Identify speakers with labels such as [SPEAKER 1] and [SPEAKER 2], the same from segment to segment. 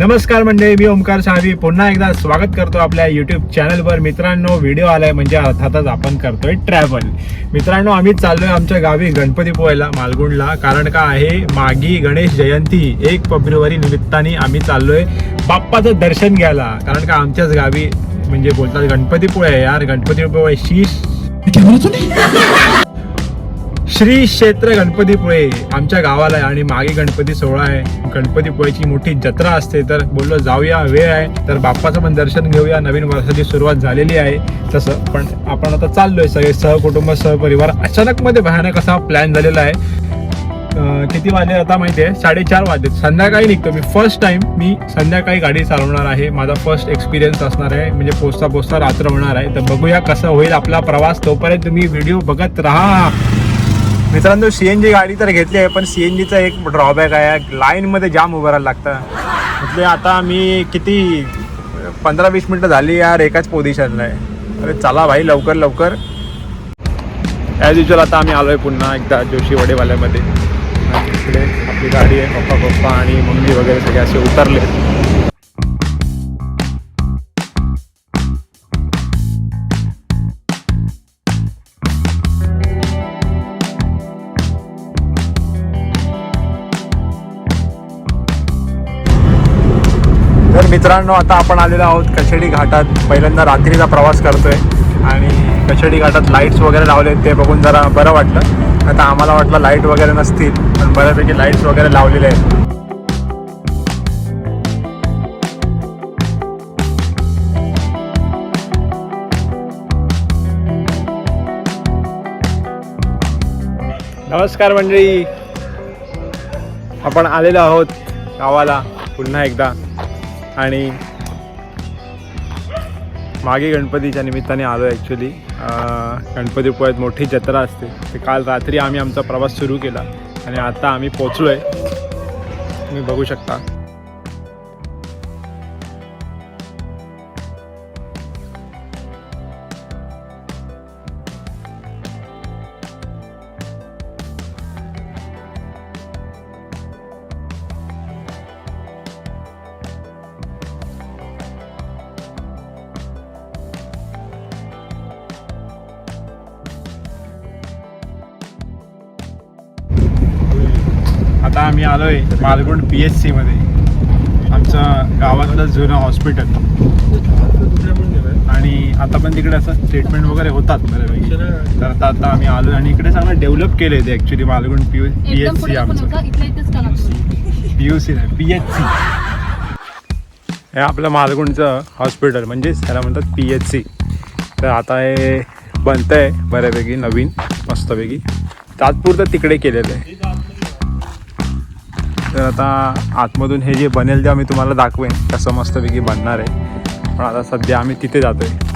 [SPEAKER 1] नमस्कार मंडळी मी ओमकार साळवी पुन्हा एकदा स्वागत करतो आपल्या युट्यूब चॅनलवर मित्रांनो व्हिडिओ आलाय म्हणजे अर्थातच आपण करतोय ट्रॅव्हल मित्रांनो आम्ही चाललोय आमच्या गावी गणपती पोहायला मालगुंडला कारण का आहे मागी गणेश जयंती एक फेब्रुवारी निमित्ताने आम्ही चाललोय बाप्पाचं दर्शन घ्यायला. कारण का आमच्याच गावी म्हणजे बोलतात गणपतीपुळे आहे यार गणपतीपुळे शीश. श्री क्षेत्र गणपतीपुळे आमच्या गावाला आहे आणि मागे गणपती सोहळा आहे. गणपतीपुळेची मोठी जत्रा असते. तर बोललो जाऊया वेळ आहे. तर बाप्पाचं पण दर्शन घेऊया. नवीन वर्षाची सुरुवात झालेली आहे. तसं पण आपण आता चाललोय सगळे सहकुटुंब सहपरिवार. अचानक मध्ये भयानक असा प्लॅन झालेला आहे. किती वाजले आता माहिती आहे साडेचार वाजले. संध्याकाळी निघतो मी. फर्स्ट टाइम मी संध्याकाळी गाडी चालवणार आहे. माझा फर्स्ट एक्सपिरियन्स असणार आहे. म्हणजे पोचता पोचता रात्र होणार आहे. तर बघूया कसं होईल आपला प्रवास. तोपर्यंत तुम्ही व्हिडिओ बघत राहा. मित्रांनो सीएनजी गाडी तर घेतली आहे पण सीएनजीचा एक ड्रॉबॅक आहे. लाईनमध्ये जाम उभं राहायला लागतं. म्हणजे आता मी किती पंधरा वीस मिनटं झाली यार एकाच पोझिशनला आहे. अरे चला भाई लवकर लवकर. ॲज युजल आता आम्ही आहे पुन्हा एकदा जोशी वडेवाल्यामध्ये. आपली गाडी आहे पप्पा पप्पा आणि मम्मी वगैरे सगळे असे उतरले तर मित्रांनो आता आपण आलेलो आहोत कशेडी घाटात. पहिल्यांदा रात्रीचा प्रवास करतोय आणि कशेडी घाटात लाईट्स वगैरे लावले ते बघून जरा बरं वाटलं. आता आम्हाला वाटलं लाइट वगैरे नसतील पण बऱ्यापैकी लाईट्स वगैरे लावलेले आहेत. नमस्कार मंडळी. आपण आलेलो आहोत गावाला पुन्हा एकदा. आणि मागे गणपतीच्या निमित्ताने आलो ॲक्च्युली ॲक्च्युली गणपतीपुळ्यात मोठी जत्रा असते. ते काल रात्री आम्ही आमचा प्रवास सुरू केला आणि आता आम्ही पोचलो आहे तुम्ही बघू शकता. आम्ही आलो आहे मालगुंड पी एच सीमध्ये आमचं गावातलं जुनं हॉस्पिटल आणि आता पण तिकडे असं ट्रीटमेंट वगैरे होतात बऱ्यापैकी. तर आता आता आम्ही आलो आणि इकडे सगळं डेव्हलप केलं आहे ते actually Malgund P P H C आमचं. पी यू सी नाही पी एच सी हे आपलं मालगुंडचं हॉस्पिटल म्हणजेच त्याला म्हणतात पी एच सी तर आता हे बनतं आहे बऱ्यापैकी नवीन मस्तपैकी. तात्पुरतं तिकडे केलेलं आहे. तर आता आतमधून हे जे बनेल ते आम्ही तुम्हाला दाखवेन कसं मस्तपैकी बनणार आहे. पण आता सध्या आम्ही तिथे जातो आहे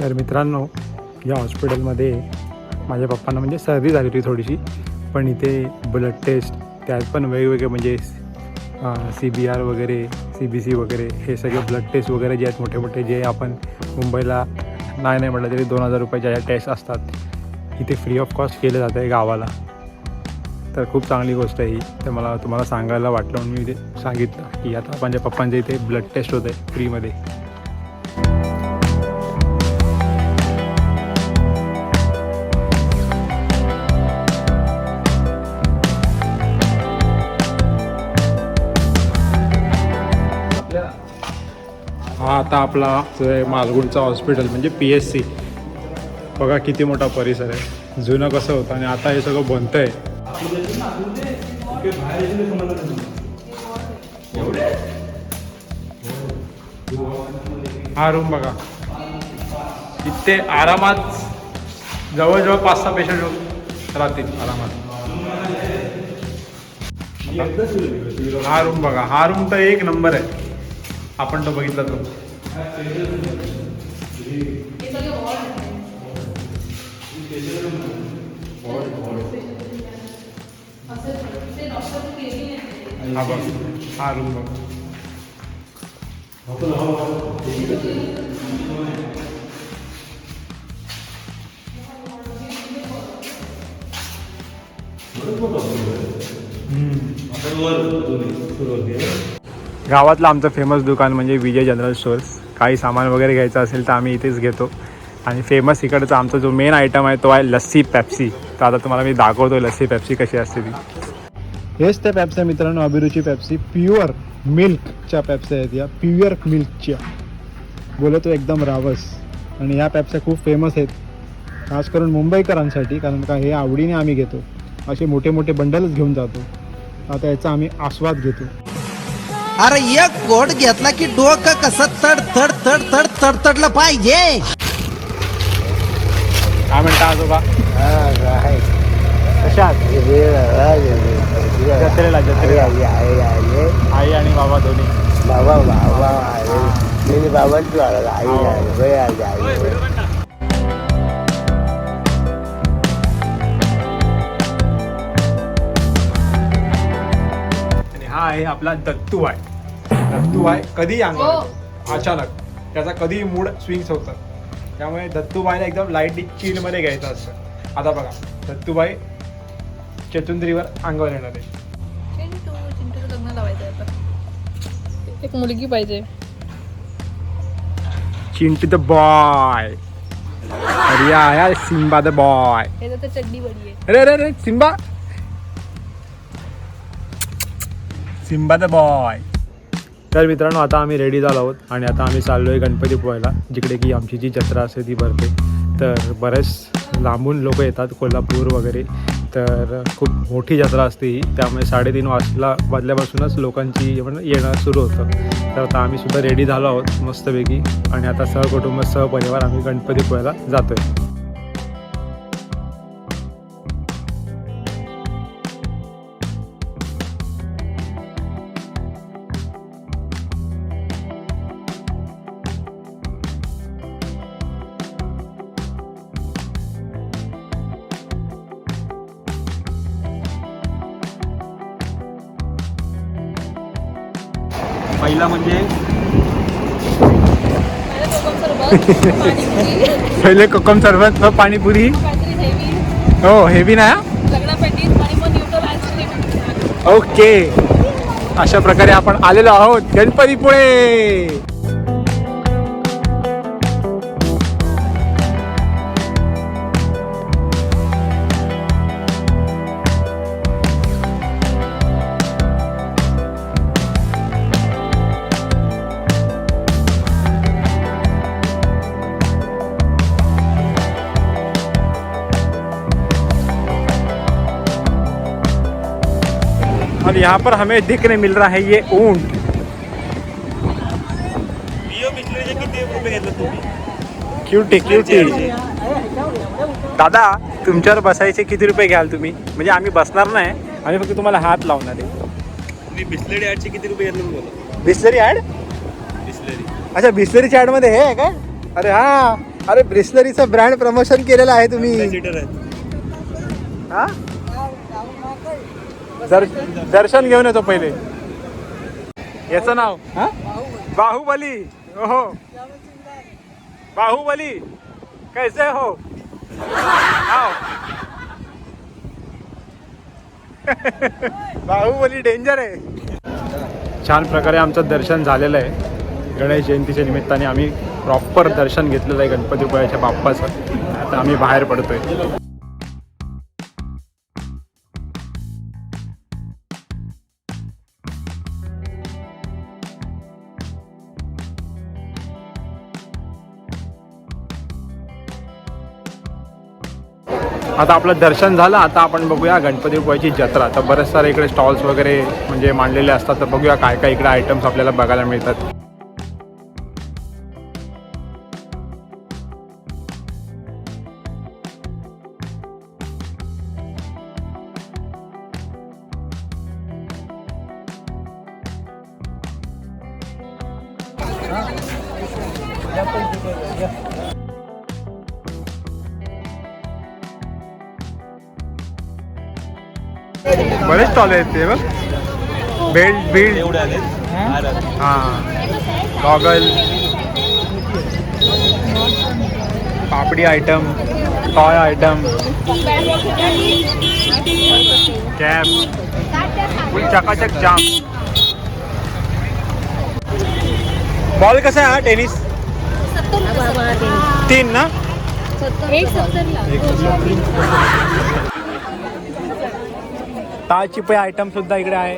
[SPEAKER 1] तर मित्रांनो या हॉस्पिटलमध्ये माझ्या पप्पांना म्हणजे सर्दी झाली होती थोडीशी पण इथे ब्लड टेस्ट त्यात पण वेगवेगळे म्हणजे सी बी आर वगैरे सी बी सी वगैरे हे सगळे ब्लड टेस्ट वगैरे जे आहेत मोठे मोठे जे आपण मुंबईला नाही नाही म्हटलं तरी दोन हजार रुपयाच्या ज्या टेस्ट असतात इथे फ्री ऑफ कॉस्ट केलं जातं आहे गावाला. तर खूप चांगली गोष्ट आहे ही. तर मला तुम्हाला सांगायला वाटलं म्हणून मी इथे सांगितलं की आता माझ्या पप्पांच्या इथे ब्लड टेस्ट होतं आहे फ्रीमध्ये आता आपला जो आहे मालगुंडचा हॉस्पिटल म्हणजे पी एस सी बघा किती मोठा परिसर आहे. जुनं कसं होतं आणि आता हे सगळं बनतं आहे हा रूम बघा. इथे आरामात जवळजवळ पाच सहा पेशंट राहतील आरामात. हा रूम बघा. हा रूम तर एक नंबर आहे. आपण तो बघितला तो हा बघ. हा रूम बघ. गावातलं आमचं फेमस दुकान म्हणजे विजय जनरल स्टोअर्स काही सामान वगैरे घ्यायचं असेल तर आम्ही इथेच घेतो. आणि फेमस इकडचा आमचा जो मेन आयटम आहे तो आहे लस्सी पेप्सी तर आता तुम्हाला मी दाखवतो लस्सी पेप्सी कशी असते ती. हेच त्या पॅप्सी मित्रांनो अभिरुची पेप्सी प्युअर मिल्कच्या पेप्स्या आहेत या. प्युअर मिल्कच्या बोलतो एकदम रावस. आणि ह्या पेप्स्या खूप फेमस आहेत. खास करून मुंबईकरांसाठी कारण का हे आवडीने आम्ही घेतो. असे मोठे मोठे बंडलच घेऊन जातो. आता याचा आम्ही आस्वाद घेतो.
[SPEAKER 2] अरे एक कोट घेतला की डोकं कसं तड तड तड तड तडतडलं पाहिजे.
[SPEAKER 1] काय म्हणता आजोबा. कशात जत्रेला जत्रेला. आई आणि बाबा दोन्ही.
[SPEAKER 3] बाबा बाबा बाबांची आई आई
[SPEAKER 1] हा आहे आपला दत्तू आहे. दत्तू आहे कधी अंगावर येतो. अचानक. त्याचा कधी मूड स्विंग्स होतात त्यामुळे दत्तूबाईला एकदम लाइट चिलमध्ये घ्यायचं असतं. आता बघा दत्तूबाई चतुंद्रीवर अंगावर येणार आहे.
[SPEAKER 4] एक मुलगी पाहिजे.
[SPEAKER 1] Chintu the boy. अरे आया सिम्बा द बॉय.
[SPEAKER 4] हे तर चड्डी बडी आहे.
[SPEAKER 1] अरे अरे अरे सिम्बा. सिम्बा द बॉय तर मित्रांनो आता आम्ही रेडी झालो आहोत आणि आता आम्ही चाललो आहे गणपती पोहायला जिकडे की आमची जी जत्रा असते ती भरते. तर बरेच लांबून लोक येतात कोल्हापूर वगैरे. तर खूप मोठी जत्रा असते ही. त्यामुळे साडेतीन वाजला वाजल्यापासूनच लोकांची येणं सुरू होतं. तर आता आम्ही सुद्धा रेडी झालो आहोत मस्तपैकी. आणि आता सहकुटुंब सहपरिवार आम्ही गणपती पोहायला जातो आहे पहिले कोकम सरबत व पाणीपुरी. हो हेवी ना? ओके. अशा प्रकारे आपण आलेलो आहोत. गणपतीपुळे. और यहाँ पर हमें देखने मिल रहा है ये ऊंट। क्युटी क्युटी दादा तुमच्यावर बसायचे किती रुपये घ्याल तुम्ही? म्हणजे आम्ही बसणार नाही आम्ही फक्त तुम्हाला हात लावणार आहे.
[SPEAKER 5] बिस्लरी ऍडचे किती रुपये घेतले
[SPEAKER 1] बिस्लरी ऍड
[SPEAKER 5] बिस्लरी.
[SPEAKER 1] अच्छा बिस्लरीच्या ऍडमध्ये हे आहे काय? अरे हा अरे बिस्लरीचं ब्रँड प्रमोशन केलेलं आहे तुम्ही.
[SPEAKER 5] लिटर आहे
[SPEAKER 1] हा? दर दर्शन घेऊन येतो पहिले. याचं नाव? हा? बाहुबली. हो बाहुबली. कैसे हो. बाहुबली डेंजर आहे. छान प्रकारे आमचं दर्शन झालेलं आहे. गणेश जयंतीच्या निमित्ताने आम्ही प्रॉपर दर्शन घेतलेलं आहे गणपतीपुळ्याच्या बाप्पाचं. आता आम्ही बाहेर पडतोय. आता आपलं दर्शन झालं आता आपण बघूया गणपतीपुळ्याची जत्रा तर बरेच सारे इकडे स्टॉल्स वगैरे म्हणजे मांडलेले असतात तर बघूया काय काय इकडे आयटम्स आपल्याला बघायला मिळतात Yeah. बरेच स्टॉल आहेत ते बघ बेल्ट। बिल्ड
[SPEAKER 5] एवढे
[SPEAKER 1] गॉगल। पापडी item toy item cap. Full चकाचक जाम। बॉल कसा आहे हा टेनिस? तीन ना?
[SPEAKER 4] एक सत्तरला
[SPEAKER 1] ताची पे आयटम सुद्धा इकडे आहे.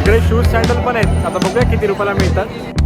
[SPEAKER 1] इकडे शूज सँडल पण आहेत. आता बघूया किती रुपयाला मिळतात.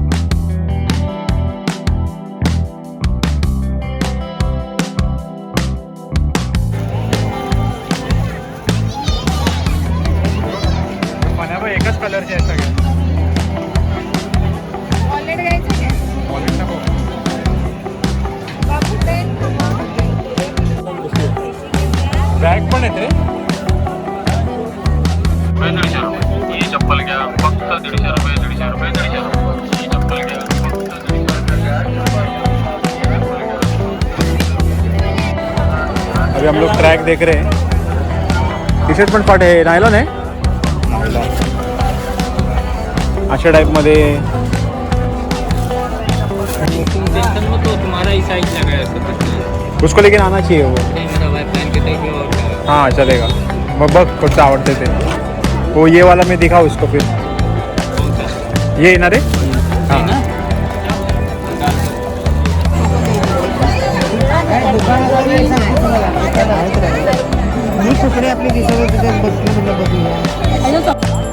[SPEAKER 1] देख रहे हैं। टी शर्ट पण पाठ आहे. नायलॉन आहे अशा
[SPEAKER 6] लगाया
[SPEAKER 1] उसको लेकिन आना चाहिए वो. हाँ चलेगा. मग बघ, कुठचं आवडते ते. वो ये वाला मैं दिखा उसको फिर. ये येणार आहे? हाँ.
[SPEAKER 3] आपली दिसत त्याच्यात बसली म्हणलं बघूया.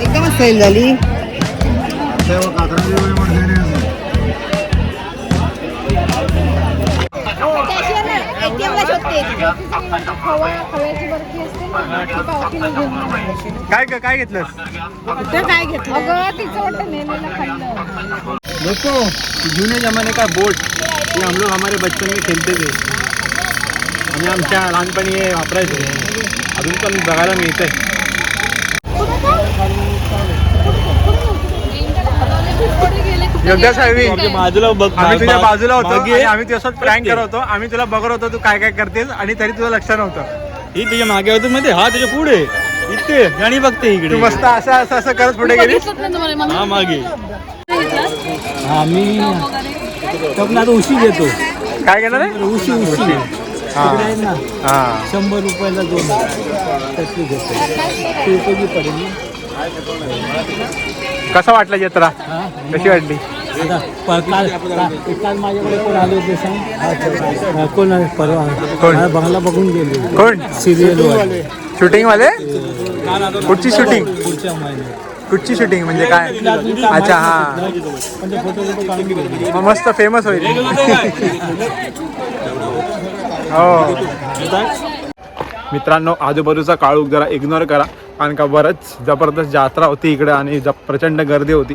[SPEAKER 3] एकदमच सेल झाली.
[SPEAKER 1] काय काय घेतलंस?
[SPEAKER 4] काय घेतलं अगं तिचं वाटतं नेलेलं खाल्लं.
[SPEAKER 1] दोस्तों जुने जमाने का बोट. ये हम लोग हमारे बचपन में खेलते थे. आम्ही आमच्या लहानपणी हे वापरायचो अजून पण बघायला मिळतंय. योग्य साहेबी
[SPEAKER 5] बाजूला बघ
[SPEAKER 1] आम्ही तुझ्या बाजूला होतो आणि आम्ही तुझ्यासोबत प्रँक
[SPEAKER 5] ते.
[SPEAKER 1] करत होतो. आम्ही तुला बघत होतो तू काय काय करतेस आणि तरी तुझं लक्ष नव्हतं.
[SPEAKER 5] ही तुझ्या मागे होती मध्ये. हा तुझ्या पुढे. इथे. आणि बघते
[SPEAKER 1] तू
[SPEAKER 5] इकडे
[SPEAKER 1] मस्त असं असं असं करत पुढे गेली.
[SPEAKER 5] हा मागे. आम्ही आता उशी घेतो
[SPEAKER 1] काय घेणार आहे
[SPEAKER 5] उशी उशी.
[SPEAKER 1] हा. हा.
[SPEAKER 5] शंभर रुपयाला दोन. त्यातली घेतो ते उपयोगी पडेल
[SPEAKER 1] कसं वाटलं जत्रा? कशी वाटली?
[SPEAKER 5] काल काल- माझ्याकडे कोण आले होते सांग? कोण आहे? परवा.
[SPEAKER 1] कोण?
[SPEAKER 5] बंगला बघून गेले
[SPEAKER 1] कोण?
[SPEAKER 5] सिरियल
[SPEAKER 1] शूटिंग वाले कुठची शूटिंग?
[SPEAKER 5] पुढच्या महिन्यात.
[SPEAKER 1] कुठची शूटिंग म्हणजे काय? अच्छा हा.
[SPEAKER 5] म्हणजे
[SPEAKER 1] मस्त फेमस होईल. हो. मित्रांनो आजूबाजूचा काळूक जरा इग्नोर करा. कारण का बरंच जबरदस्त यात्रा होती इकडे आणि ज प्रचंड गर्दी होती.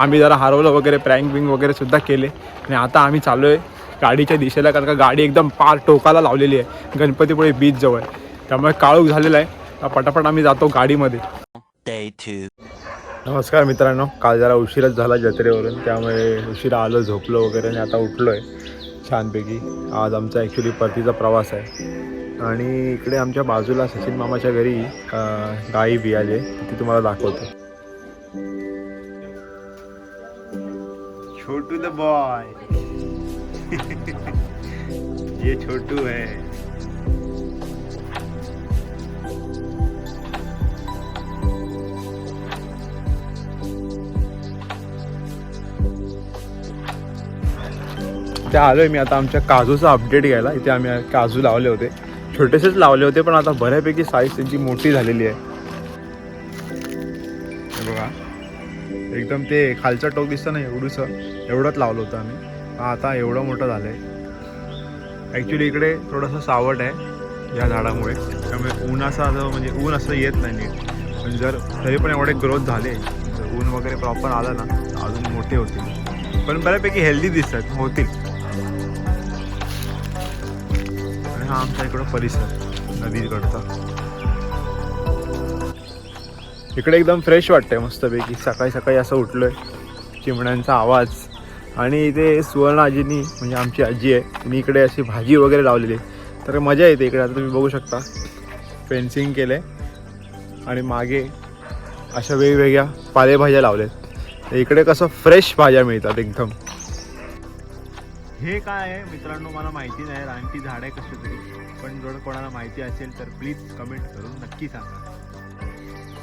[SPEAKER 1] आम्ही जरा हरवलं वगैरे प्रँक बिंग वगैरे सुद्धा केले. आणि आता आम्ही चाललो आहे गाडीच्या दिशेला कारण का गाडी एकदम पार टोकाला लावलेली आहे गणपतीपुळे बीच जवळ. त्यामुळे काळूक झालेला आहे. पटापट आम्ही जातो गाडीमध्ये. नमस्कार मित्रांनो. काल जरा उशीरच झाला जत्रेवरून त्यामुळे उशिरा आलो झोपलो वगैरे आणि आता उठलो आहे छानपैकी. आज आमचा ॲक्च्युली परतीचा प्रवास आहे. आणि इकडे आमच्या बाजूला सचिन मामाच्या घरी गाई गाई बियाले ती तुम्हाला दाखवतो. छोटू द बॉय. ये छोटू है. त्या आलोय मी. आता आमच्या काजूचा अपडेट घ्यायला. इथे आम्ही काजू लावले होते. छोटेसेच लावले होते पण आता बऱ्यापैकी साईज त्यांची मोठी झालेली आहे. हे बघा. एकदम ते खालचं टोक दिसतं ना एवढंसं. एवढंच लावलं होतं आम्ही. आता एवढं मोठं झालं आहे ॲक्च्युली इकडे थोडंसं सावट आहे या झाडामुळे. त्यामुळे ऊन असं असं म्हणजे ऊन असं येत नाही नीट. पण जर तरी पण एवढे ग्रोथ झाले जर ऊन वगैरे प्रॉपर आलं ना अजून मोठे होतील. पण बऱ्यापैकी हेल्दी दिसतात होतील. हा आमचा इकडं परिसर नदीकडचा. इकडे एकदम फ्रेश वाटतंय मस्तपैकी. सकाळी सकाळी असं उठलोय चिमण्यांचा आवाज. आणि इथे सुवर्ण आजीनी म्हणजे आमची आजी आहे तिने इकडे अशी भाजी वगैरे लावलेली आहे. तर मजा येते इकडे आता तुम्ही बघू शकता. फेन्सिंग केलं आहे आणि मागे अशा वेगवेगळ्या पालेभाज्या लावल्यात. इकडे कसं फ्रेश भाज्या मिळतात एकदम. हे काय आहे? मित्रांनो मला माहिती नाही. रानटी झाड आहे कसं तरी. पण जर कोणाला माहिती असेल तर प्लीज कमेंट करून नक्की सांगा.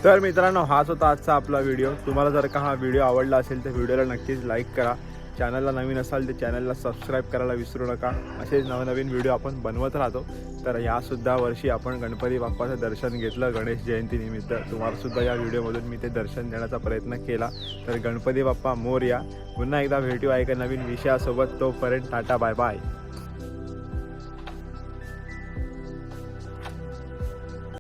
[SPEAKER 1] तर मित्रांनो हाच होता आजचा आपला व्हिडिओ तुम्हाला जर का हा व्हिडिओ आवडला असेल तर व्हिडिओला नक्कीच लाईक करा. चॅनलला नवीन असाल तर चॅनलला सबस्क्राईब करायला विसरू नका. असेच नवनवीन व्हिडिओ आपण बनवत राहतो. तर यासुद्धा वर्षी आपण गणपती बाप्पाचं दर्शन घेतलं गणेश जयंतीनिमित्त तुम्हालासुद्धा या व्हिडिओमधून मी ते दर्शन देण्याचा प्रयत्न केला. तर गणपती बाप्पा मोर या पुन्हा एकदा भेटू आहे एका नवीन विषयासोबत. तोपर्यंत टाटा बाय बाय.